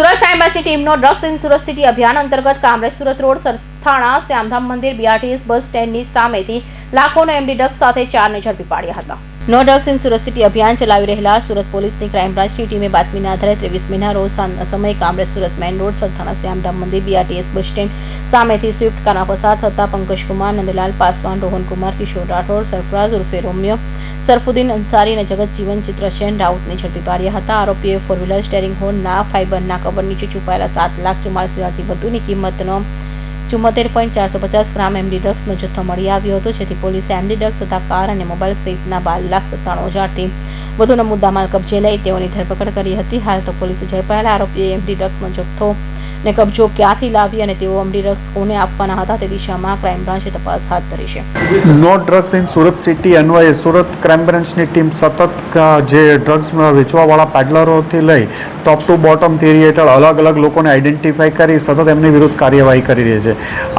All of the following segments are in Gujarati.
સુરત ક્રાઇમ બ્રાન્ચની ટીમનો ડ્રગ્સ ઇન સુરત સિટી અભિયાન અંતર્ગત કામરેજ સુરત રોડ સરથાણા શ્યામધામ મંદિર બીઆરટીએસ બસ સ્ટેન્ડની સામેથી લાખોનો એમડી ડ્રગ્સ સાથે ચારને ઝડપી પાડ્યા હતા. No drugs in Surat city અભિયાન ચલાવી રહેલા સુરત પોલીસની ક્રાઇમ બ્રાન્ચની ટીમે બાતમીના આધારે ત્રેવીસ મહિના રોજ સાંજના સમયે કામરેજ સુરત મેઇન રોડ સરથાણા શ્યામધામ મંદિર બીઆરટીએસ બસ સ્ટેન્ડ સામેથી સ્વિફ્ટ કારમાં પસાર થતા પંકજકુમાર, નંદલાલ પાસવાન, રોહનકુમાર, કિશોર રાઠોડ, સરફરાઝ ઉર્ફે રોમિયો સરફુદ્દીન અંસારી અને જગતજીવન ચિત્રસેન રાઉતને ઝડપી પાડ્યા હતા. આરોપીએ ફોર વ્હીલર સ્ટેરિંગ હોર્નના ફાઇબરના કવર નીચે છુપાયેલા સાત લાખ ચુમ્માલીસ હજારથી વધુની કિંમતનો ચુમ્મોતેર પોઈન્ટ ચારસો પચાસ ગ્રામ એમડી ડ્રગ્સનો જથ્થો મળી આવ્યો હતો, જેથી પોલીસે એમડી ડ્રગ્સ તથા કાર અને મોબાઈલ સહિતના બાર લાખ સત્તાણું હજારથી વધુનો મુદ્દામાલ કબજે લઈ તેઓની ધરપકડ કરી હતી. હાલ તો પોલીસે ઝડપાયેલા આરોપીએ એમડી ડ્રગ્સનો જથ્થો ને કબજો ક્યાંથી લાવી અને તેઓ અમલી ડ્રગ્સ કોને આપવાના હતા તે દિશામાં ક્રાઇમ બ્રાન્ચે તપાસ હાથ ધરી છે. No drugs in Surat city અન્વયે સુરત ક્રાઇમ બ્રાન્ચની ટીમ સતત જે ડ્રગ્સ વેચવાવાળા પેડલરોથી લઈ ટોપ ટુ બોટમ થિયરી હેઠળ અલગ અલગ લોકોને આઈડેન્ટિફાઈ કરી સતત એમની વિરુદ્ધ કાર્યવાહી કરી રહી છે.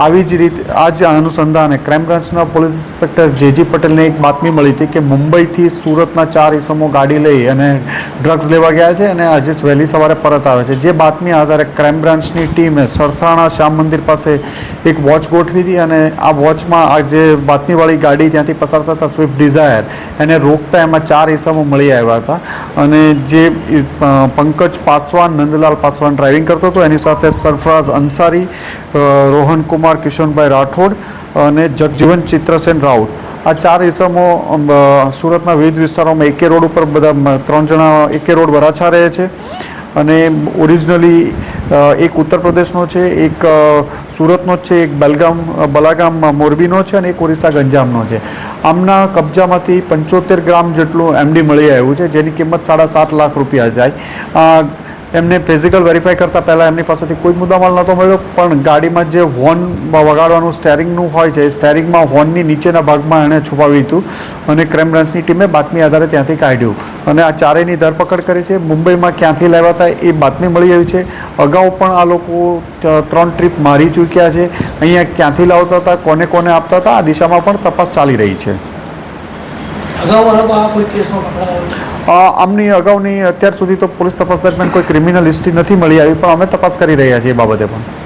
આવી જ રીતે, આ જ અનુસંધાને ક્રાઇમ બ્રાન્ચના પોલીસ ઇન્સ્પેક્ટર જેજી પટેલને એક બાતમી મળી હતી કે મુંબઈથી સુરતના ચાર ઇસમો ગાડી લઈ અને ડ્રગ્સ લેવા ગયા છે અને આજે વહેલી સવારે પરત આવે છે. જે બાતમી આધારે ક્રાઇમ બ્રાન્ચની ટીમે સરથાણા શ્યામ મંદિર પાસે એક વોચ ગોઠવી હતી અને આ વોચમાં આ જે બાતમીવાળી ગાડી ત્યાંથી પસાર થતા સ્વિફ્ટ ડિઝાયર એને રોકતા એમાં ચાર ઇસમો મળી આવ્યા હતા. અને જે પંકજ પાસવાન, નંદલાલ પાસવાન ડ્રાઇવિંગ કરતો હતો, એની સાથે સરફરાઝ અંસારી રોહનકુમાર રોહન કુમાર કિશોરભાઈ રાઠોડ અને જગજીવન ચિત્રસેન રાઉત. આ ચાર ઇસમો સુરતના વિવિધ વિસ્તારોમાં એકે રોડ ઉપર બધા ત્રણ જણા એકે રોડ વરાછા રહે છે. અને ઓરિજિનલી એક ઉત્તર પ્રદેશનો છે, એક સુરતનો જ છે, એક બેલગામ બલાગામ મોરબીનો છે અને એક ઓરિસ્સા ગંજામનો છે. આમના કબજામાંથી પંચોતેર ગ્રામ જેટલું એમડી મળી આવ્યું છે, જેની કિંમત સાડા સાત લાખ રૂપિયા જાય એમને ફિઝિકલ વેરીફાઈ કરતાં પહેલાં એમની પાસેથી કોઈ મુદ્દામાલ નહોતો મળ્યો, પણ ગાડીમાં જે હોર્ન વગાડવાનું સ્ટેરિંગનું હોય છે, એ સ્ટેરિંગમાં હોર્નની નીચેના ભાગમાં એણે છુપાવ્યું હતું અને ક્રાઇમ બ્રાન્ચની ટીમે બાતમી આધારે ત્યાંથી કાઢ્યું. અને આ ચારેયની ધરપકડ કરી છે. મુંબઈમાં ક્યાંથી લાવ્યા હતા એ બાતમી મળી આવી છે. અગાઉ પણ આ લોકો ત્રણ ટ્રીપ મારી ચૂક્યા છે. અહીંયા ક્યાંથી લાવતા હતા, કોને કોને આપતા હતા, આ દિશામાં પણ તપાસ ચાલી રહી છે. અગાઉ કોઈ કેસમાં આમની અગાઉની અત્યાર સુધી તો પોલીસ તપાસ દરમિયાન કોઈ ક્રિમિનલ હિસ્ટ્રી નથી મળી આવી, પણ અમે તપાસ કરી રહ્યા છીએ એ બાબતે પણ.